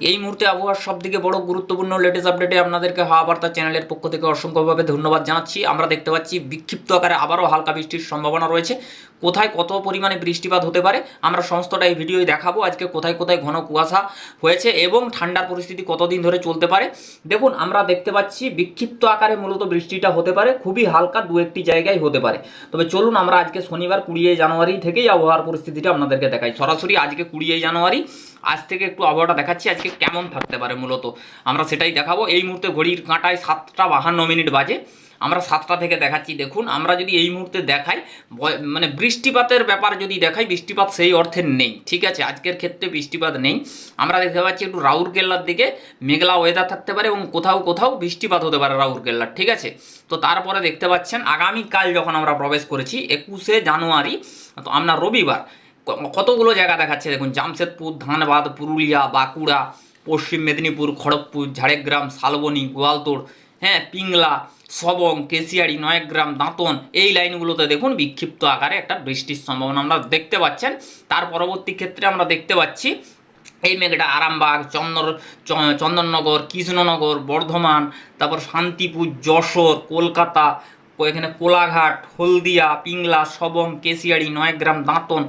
এই মুহূর্তে আবহাওয়ার সব থেকে বড় গুরুত্বপূর্ণ লেটেস্ট আপডেটে আপনাদেরকে হাওয়া বার্তা চ্যানেলের পক্ষ থেকে অসংখ্যভাবে ধন্যবাদ জানাচ্ছি। আমরা দেখতে পাচ্ছি বিক্ষিপ্ত আকারে আবারও হালকা বৃষ্টির সম্ভাবনা রয়েছে। কোথায় কত পরিমাণে বৃষ্টিপাত হতে পারে, আমরা সমস্তটা এই ভিডিওয় দেখাবো। আজকে কোথায় কোথায় ঘন কুয়াশা হয়েছে এবং ঠান্ডার পরিস্থিতি কতদিন ধরে চলতে পারে। দেখুন, আমরা দেখতে পাচ্ছি বিক্ষিপ্ত আকারে মূলত বৃষ্টিটা হতে পারে, খুবই হালকা দু একটি জায়গায় হতে পারে। তবে চলুন, আমরা আজকে শনিবার কুড়িয়ে জানুয়ারি থেকেই আবহাওয়ার পরিস্থিতিটা আপনাদেরকে দেখাই। সরাসরি আজকে কুড়িয়ে জানুয়ারি, আজ থেকে একটু আবহাওয়াটা দেখাচ্ছি। আজকে কেমন থাকতে পারে মূলত? আমরা সেটাই দেখাবো। এই মুহূর্তে ঘড়ির কাঁটায় সাতটা বাহান্ন মিনিট বাজে। আমরা সাতটা থেকে দেখাচ্ছি। দেখুন, আমরা যদি এই মুহূর্তে দেখাই মানে বৃষ্টিপাতের ব্যাপার যদি দেখাই, বৃষ্টিপাত সেই অর্থে নেই। ঠিক আছে, আজকের ক্ষেত্রে বৃষ্টিপাত নেই। আমরা দেখতে পাচ্ছি একটু রাউরকেল্লার দিকে মেঘলা ওয়েদার থাকতে পারে এবং কোথাও কোথাও বৃষ্টিপাত হতে পারে রাউরকেল্লার। ঠিক আছে? তো তারপরে দেখতে পাচ্ছেন, আগামীকাল যখন আমরা প্রবেশ করেছি, একুশে জানুয়ারি, তো আমরা রবিবার কতগুলো জায়গা দেখাচ্ছে? দেখুন, জামশেদপুর, ধানবাদ, পুরুলিয়া, বাঁকুড়া, পশ্চিম মেদিনীপুর, খড়গপুর, ঝাড়গ্রাম, শালবনী, গোয়ালতোড় হ্যাঁ পিংলা, সবং কেশিয়াড়ি নয়গ্রাম, দাঁতন, এই লাইনগুলোতে দেখুন বিক্ষিপ্ত আকারে একটা বৃষ্টির সম্ভাবনা আমরা দেখতে পাচ্ছেন। তার পরবর্তী ক্ষেত্রে আমরা দেখতে পাচ্ছি এই মেঘটা আরামবাগ চন্দন চন্দননগর, কৃষ্ণনগর, বর্ধমান, তারপর শান্তিপুর, যশোর, কলকাতা এখানে কোলাঘাট, হলদিয়া, পিংলা, সবং কেশিয়াড়ি নয়গ্রাম, দাঁতন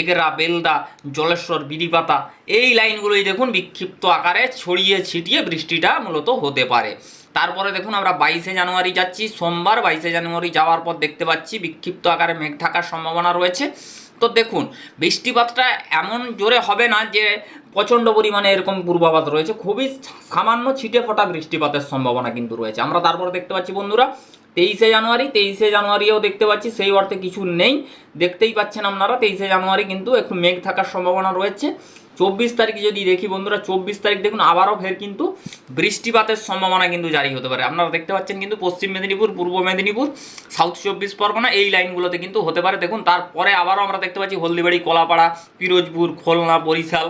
এগরা, বেলদা, জলেশ্বর, বিড়িপাতা, এই লাইনগুলোই দেখুন বিক্ষিপ্ত আকারে ছড়িয়ে ছিটিয়ে বৃষ্টিটা মূলত হতে পারে। তারপরে দেখুন আমরা বাইশে জানুয়ারি যাচ্ছি, সোমবার বাইশে জানুয়ারি যাওয়ার পর দেখতে পাচ্ছি বিক্ষিপ্ত আকারে মেঘ থাকার সম্ভাবনা রয়েছে। তো দেখুন, বৃষ্টিপাতটা এমন জোরে হবে না যে প্রচণ্ড পরিমাণে এরকম পূর্বাভাস রয়েছে, খুবই সামান্য ছিটে ফোটা বৃষ্টিপাতের সম্ভাবনা কিন্তু রয়েছে। আমরা তারপরে দেখতে পাচ্ছি বন্ধুরা তেইশে জানুয়ারি, তেইশে জানুয়ারিও দেখতে পাচ্ছি, সেই অর্থে কিছু নেই। দেখতেই পাচ্ছেন আপনারা, তেইশে জানুয়ারি কিন্তু একটু মেঘ থাকার সম্ভাবনা রয়েছে। চব্বিশ তারিখ যদি দেখি বন্ধুরা, চব্বিশ তারিখ দেখুন, আবারও ফের কিন্তু বৃষ্টিপাতের সম্ভাবনা কিন্তু জারি হতে পারে। আপনারা দেখতে পাচ্ছেন কিন্তু পশ্চিম মেদিনীপুর, পূর্ব মেদিনীপুর, সাউথ চব্বিশ পরগনা এই লাইনগুলোতে কিন্তু হতে পারে। দেখুন, তারপরে আবারও আমরা দেখতে পাচ্ছি হলদিবাড়ি, কলাপাড়া, পিরোজপুর, খুলনা, বরিশাল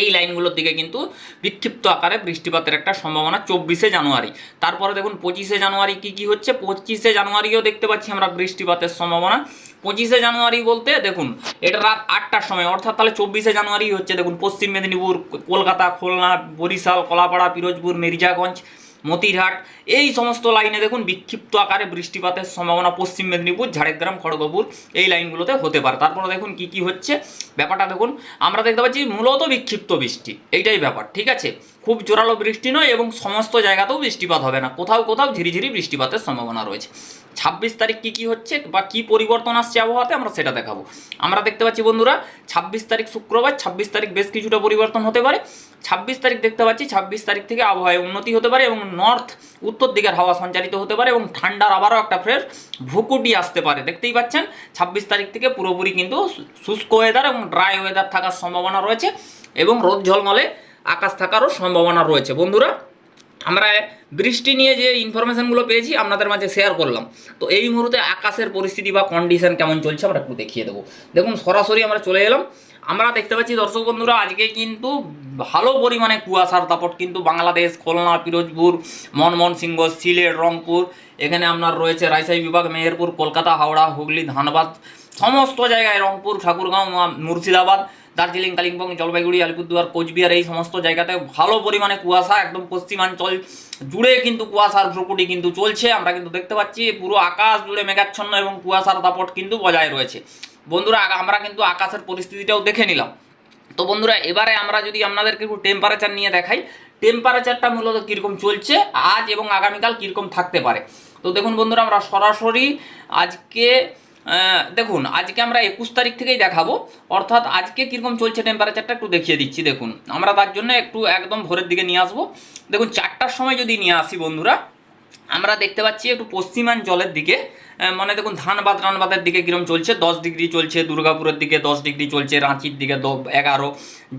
এই লাইনগুলোর দিকে কিন্তু বিক্ষিপ্ত আকারে বৃষ্টিপাতের একটা সম্ভাবনা চব্বিশে জানুয়ারি। তারপরে দেখুন, পঁচিশে জানুয়ারি কি কি হচ্ছে? পঁচিশে জানুয়ারিও দেখতে পাচ্ছি আমরা বৃষ্টিপাতের সম্ভাবনা। পঁচিশে জানুয়ারি বলতে দেখুন, এটা রাত আটটার সময়, অর্থাৎ তাহলে চব্বিশে জানুয়ারি হচ্ছে। দেখুন, পশ্চিম মেদিনীপুর, কলকাতা, খুলনা, বরিশাল, কলাপাড়া, পিরোজপুর, মির্জাগঞ্জ মতিরহাট। এই সমস্ত লাইনে দেখুন বিক্ষিপ্ত আকারে বৃষ্টিপাতের সম্ভাবনা পশ্চিম মেদিনীপুর, ঝাড়গ্রাম, খড়গপুর এই লাইনগুলোতে হতে পারে। তারপরে দেখুন কি কি হচ্ছে? ব্যাপারটা দেখুন, আমরা দেখতে পাচ্ছি মূলত বিক্ষিপ্ত বৃষ্টি। এইটাই ব্যাপার, ঠিক আছে? খুব জোরালো বৃষ্টি নয় এবং সমস্ত জায়গাতেও বৃষ্টিপাত হবে না। কোথাও কোথাও ঝিরিঝিরি বৃষ্টিপাতের সম্ভাবনা রয়েছে। ছাব্বিশ তারিখ কি কি হচ্ছে বা কি পরিবর্তন আসছে আবহাওয়াতে আমরা সেটা দেখাবো। আমরা দেখতে পাচ্ছি বন্ধুরা, ছাব্বিশ তারিখ শুক্রবার, ছাব্বিশ তারিখ বেশ কিছুটা পরিবর্তন হতে পারে। ছাব্বিশ তারিখ দেখতে পাচ্ছি, ছাব্বিশ তারিখ থেকে আবহাওয়ায় উন্নতি হতে পারে এবং নর্থ উত্তর দিকের হাওয়া সঞ্চারিত হতে পারে এবং ঠান্ডার আবারও একটা ফ্রেশ ভুকুটি আসতে পারে। দেখতেই পাচ্ছেন, ছাব্বিশ তারিখ থেকে পুরোপুরি কিন্তু শুষ্ক ওয়েদার এবং ড্রাই ওয়েদার থাকার সম্ভাবনা রয়েছে এবং রোদ ঝলমলে আকাশ থাকারও সম্ভাবনা রয়েছে। বন্ধুরা আমরা বৃষ্টি নিয়ে যে ইনফরমেশনগুলো পেয়েছি, আপনাদের মাঝে শেয়ার করলাম। তো এই মুহূর্তে আকাশের পরিস্থিতি বা কন্ডিশন কেমন চলছে আমরা একটু দেখিয়ে দেবো। দেখুন, সরাসরি আমরা চলে এলাম। আমরা দেখতে পাচ্ছি, দর্শক বন্ধুরা, আজকে কিন্তু ভালো পরিমাণে কুয়াশার দাপট কিন্তু বাংলাদেশ, খুলনা, পিরোজপুর, মনমোহন সিংহ, সিলেট, রংপুর, এখানে আপনার রয়েছে রাজশাহী বিভাগ, মেহেরপুর, কলকাতা, হাওড়া, হুগলি, ধানবাদ, সমস্ত জায়গায় রংপুর, ঠাকুরগাঁও, মুর্শিদাবাদ দার্জিলিং, কালিম্পং, জলপাইগুড়ি, আলিপুরদুয়ার, কোচবিহার এই সমস্ত জায়গাতে ভালো পরিমাণে কুয়াশা একদম পশ্চিমাঞ্চল জুড়ে কিন্তু কুয়াশার ভ্রুকুটি কিন্তু চলছে। আমরা কিন্তু দেখতে পাচ্ছি পুরো আকাশ জুড়ে মেঘাচ্ছন্ন এবং কুয়াশার দাপট কিন্তু বজায় রয়েছে। বন্ধুরা আমরা কিন্তু আকাশের পরিস্থিতিটাও দেখে নিলাম। তো বন্ধুরা, এবারে আমরা যদি আপনাদেরকে একটু টেম্পারেচার নিয়ে দেখাই টেম্পারেচারটা মূলত কীরকম চলছে, আজ এবং আগামীকাল কীরকম থাকতে পারে? তো দেখুন বন্ধুরা, আমরা সরাসরি আজকে দেখুন, আজকে আমরা একুশ তারিখ থেকেই দেখাবো। অর্থাৎ আজকে কীরকম চলছে টেম্পারেচারটা একটু দেখিয়ে দিচ্ছি, দেখুন। আমরা তার জন্য একটু একদম ভোরের দিকে নিয়ে আসব। দেখুন, চারটার সময় যদি নিয়ে আসি বন্ধুরা, আমরা দেখতে পাচ্ছি একটু পশ্চিমাঞ্চলের দিকে। মানে দেখুন, ধানবাদ টানবাদের দিকে কিরম চলছে? দশ ডিগ্রি চলছে, দুর্গাপুরের দিকে দশ ডিগ্রি চলছে, রাঁচির দিকে এগারো,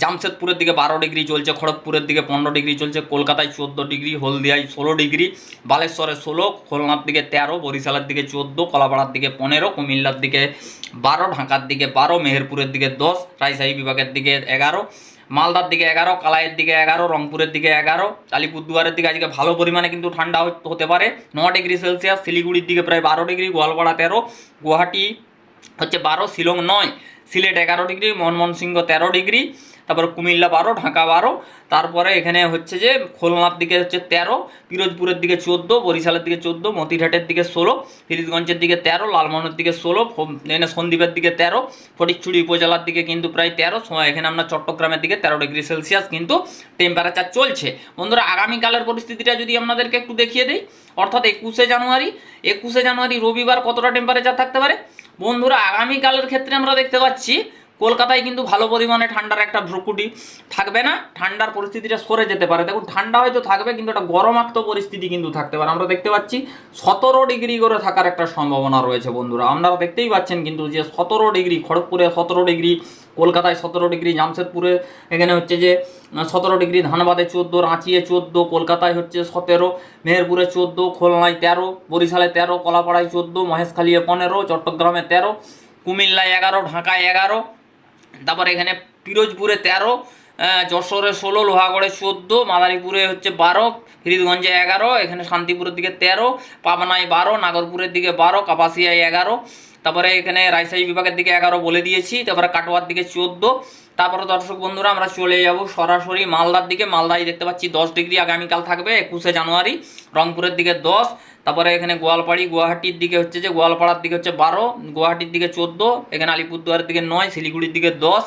জামশেদপুরের দিকে বারো ডিগ্রি চলছে, খড়গপুরের দিকে পনেরো ডিগ্রি চলছে, কলকাতায় চোদ্দ ডিগ্রি, হলদিয়ায় ষোলো ডিগ্রি, বালেশ্বরে ষোলো, খুলনার দিকে তেরো, বরিশালের দিকে চোদ্দ, কলাপাড়ার দিকে পনেরো, কুমিল্লার দিকে বারো, ঢাকার দিকে বারো, মেহেরপুরের দিকে দশ, রাজশাহী বিভাগের দিকে এগারো মালদার দিকে এগারো, কালাইয়ের দিকে এগারো, রংপুরের দিকে এগারো, আলিপুরদুয়ারের দিকে আজকে ভালো পরিমাণে কিন্তু ঠান্ডা হতে- পারে। ন ডিগ্রি সেলসিয়াস, শিলিগুড়ির দিকে প্রায় বারো ডিগ্রি, গোয়ালপাড়া তেরো, গুয়াহাটি হচ্ছে বারো, শিলং নয়, সিলেট এগারো ডিগ্রি মনমোহন সিংহ তেরো ডিগ্রি তারপরে কুমিল্লা বারো, ঢাকা বারো, তারপরে এখানে হচ্ছে যে খুলনার দিকে হচ্ছে তেরো, পিরোজপুরের দিকে চোদ্দ, বরিশালের দিকে চোদ্দ, মতিরহাটের দিকে ষোলো, ফিরিজগঞ্জের দিকে তেরো, লালমোহনের দিকে ষোলো সন্দ্বীপের দিকে তেরো ফটিকচুড়ি উপজেলার দিকে কিন্তু প্রায় তেরো এখানে আপনার চট্টগ্রামের দিকে তেরো ডিগ্রি সেলসিয়াস কিন্তু টেম্পারেচার চলছে। বন্ধুরা, আগামীকালের পরিস্থিতিটা যদি আপনাদেরকে একটু দেখিয়ে দিই, অর্থাৎ একুশে জানুয়ারি একুশে জানুয়ারি রবিবার কতটা টেম্পারেচার থাকতে পারে? বন্ধুরা, আগামীকালের ক্ষেত্রে আমরা দেখতে পাচ্ছি কলকাতায় কিন্তু ভালো পরিমাণে ঠান্ডার একটা ভ্রুকুটি থাকবে না, ঠান্ডার পরিস্থিতিটা সরে যেতে পারে। দেখুন, ঠান্ডা হয়তো থাকবে, কিন্তু একটা গরমাক্ত পরিস্থিতি কিন্তু থাকতে পারে। আমরা দেখতে পাচ্ছি সতেরো ডিগ্রি করে থাকার একটা সম্ভাবনা রয়েছে বন্ধুরা। আপনারা দেখতেই পাচ্ছেন কিন্তু যে সতেরো ডিগ্রি, খড়গপুরে সতেরো ডিগ্রি, কলকাতায় সতেরো ডিগ্রি, জামশেদপুরে এখানে হচ্ছে যে সতেরো ডিগ্রি, ধানবাদে চোদ্দ, রাঁচিয়ে চোদ্দ, কলকাতায় হচ্ছে সতেরো, মেহেরপুরে চোদ্দ, খুলনায় তেরো, বরিশালে তেরো, কলাপাড়ায় চোদ্দ, মহেশখালীয়ে পনেরো, চট্টগ্রামে তেরো, কুমিল্লায় এগারো, ঢাকায় এগারো তারপর এখানে পিরোজপুরে তেরো যশোরে ষোলো, লোহাগড়ে চোদ্দ, মাদারীপুরে হচ্ছে বারো ফরিদগঞ্জে এগারো, এখানে শান্তিপুরের দিকে তেরো, পাবনায় বারো, নাগরপুরের দিকে বারো, কাপাসিয়ায় এগারো, তারপরে এখানে রাজশাহী বিভাগের দিকে এগারো বলে দিয়েছি, তারপরে কাটোয়ার দিকে চোদ্দ। তারপরে দর্শক বন্ধুরা, আমরা চলে যাব সরাসরি মালদার দিকে। মালদায় দেখতে পাচ্ছি দশ ডিগ্রি আগামীকাল থাকবে, একুশে জানুয়ারি, রংপুরের দিকে দশ তারপরে এখানে গোয়ালপাড়ি, গুয়াহাটির দিকে হচ্ছে যে গোয়ালপাড়ার দিকে হচ্ছে বারো, গুয়াহাটির দিকে চোদ্দ, এখানে আলিপুরদুয়ারের দিকে নয়, শিলিগুড়ির দিকে দশ।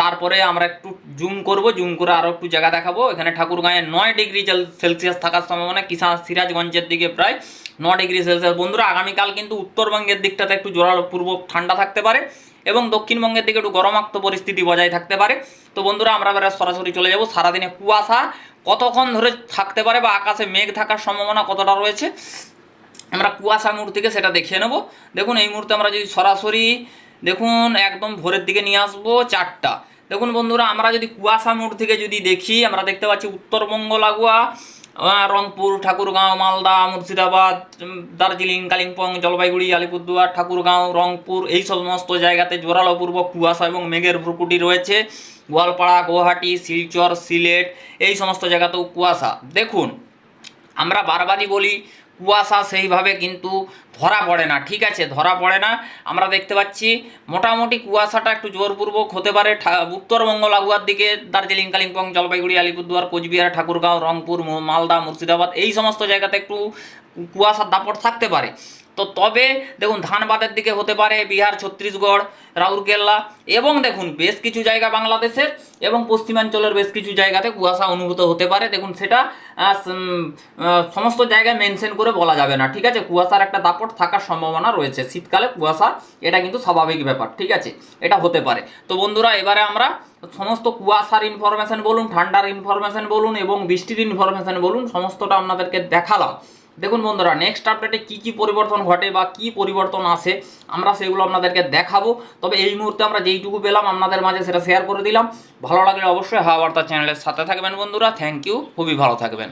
তারপরে আমরা একটু জুম করব জুম করে আরও একটু জায়গা দেখাবো। এখানে ঠাকুরগাঁয়ে নয় ডিগ্রি সেলসিয়াস থাকার সম্ভাবনা কিষান সিরাজগঞ্জের দিকে প্রায় ন ডিগ্রি সেলসিয়াস বন্ধুরা, আগামীকাল কিন্তু উত্তরবঙ্গের দিকটাতে একটু জোরালো, পূর্ব ঠান্ডা থাকতে পারে এবং দক্ষিণবঙ্গের দিকে একটু গরমাক্ত পরিস্থিতি বজায় থাকতে পারে। তো বন্ধুরা, আমরা সরাসরি চলে যাব সারাদিনে কুয়াশা। কতক্ষণ ধরে থাকতে পারে বা আকাশে মেঘ থাকার সম্ভাবনা কতটা রয়েছে, আমরা কুয়াশা মুহূর্ত থেকে সেটা দেখিয়ে নেব। দেখুন, এই মুহূর্তে আমরা যদি সরাসরি, দেখুন, একদম ভোরের দিকে নিয়ে আসব চারটা। দেখুন বন্ধুরা, আমরা যদি কুয়াশা মোড় থেকে যদি দেখি, আমরা দেখতে পাচ্ছি উত্তরবঙ্গ লাগোয়া রংপুর, ঠাকুরগাঁও, মালদা, মুর্শিদাবাদ দার্জিলিং, কালিম্পং, জলপাইগুড়ি, আলিপুরদুয়ার, ঠাকুরগাঁও, রংপুর এই সমস্ত জায়গাতে জোরালো পূর্ব কুয়াশা এবং মেঘের ভ্রুকুটি রয়েছে। গোয়ালপাড়া, গুয়াহাটি, শিলচর, সিলেট এই সমস্ত জায়গাতেও কুয়াশা। দেখুন, আমরা বারবারই বলি, কুয়াশা সেইভাবে কিন্তু ধরা পড়ে না, ঠিক আছে? ধরা পড়ে না। আমরা দেখতে পাচ্ছি, মোটামুটি কুয়াশাটা একটু জোরপূর্বক হতে পারে উত্তরবঙ্গ লাগোয়ার দিকে, দার্জিলিং, কালিম্পং, জলপাইগুড়ি, আলিপুরদুয়ার, কোচবিহার, ঠাকুরগাঁও, রংপুর মালদা, মুর্শিদাবাদ, এই সমস্ত জায়গাতে একটু কুয়াশার দাপট থাকতে পারে। তো তবে, দেখুন, ধানবাদের দিকে হতে পারে বিহার, ছত্তিশগড়, রাউরকেল্লা এবং দেখুন, বেশ কিছু জায়গা বাংলাদেশের এবং পশ্চিমাঞ্চলের বেশ কিছু জায়গাতে কুয়াশা অনুভূত হতে পারে। দেখুন, সেটা সমস্ত জায়গায় মেনশন করে বলা যাবে না, ঠিক আছে? কুয়াশার একটা দাপট থাকার সম্ভাবনা রয়েছে। শীতকালে কুয়াশা, এটা কিন্তু স্বাভাবিক ব্যাপার, ঠিক আছে? এটা হতে পারে। তো বন্ধুরা, এবারে আমরা সমস্ত কুয়াশার ইনফরমেশন বলুন, ঠান্ডার ইনফরমেশন বলুন এবং বৃষ্টির ইনফরমেশন বলুন, সমস্তটা আপনাদেরকে দেখালাম। দেখুন বন্ধুরা নেক্সট আপডেটে কী কী পরিবর্তন ঘটে বা কী পরিবর্তন আসে, আমরা সেগুলো আপনাদেরকে দেখাবো। তবে এই মুহূর্তে আমরা যেইটুকু পেলাম আপনাদের মাঝে সেটা শেয়ার করে দিলাম। ভালো লাগলে অবশ্যই হাওয়া বার্তা চ্যানেলের সাথে থাকবেন বন্ধুরা। থ্যাংক ইউ খুবই ভালো থাকবেন।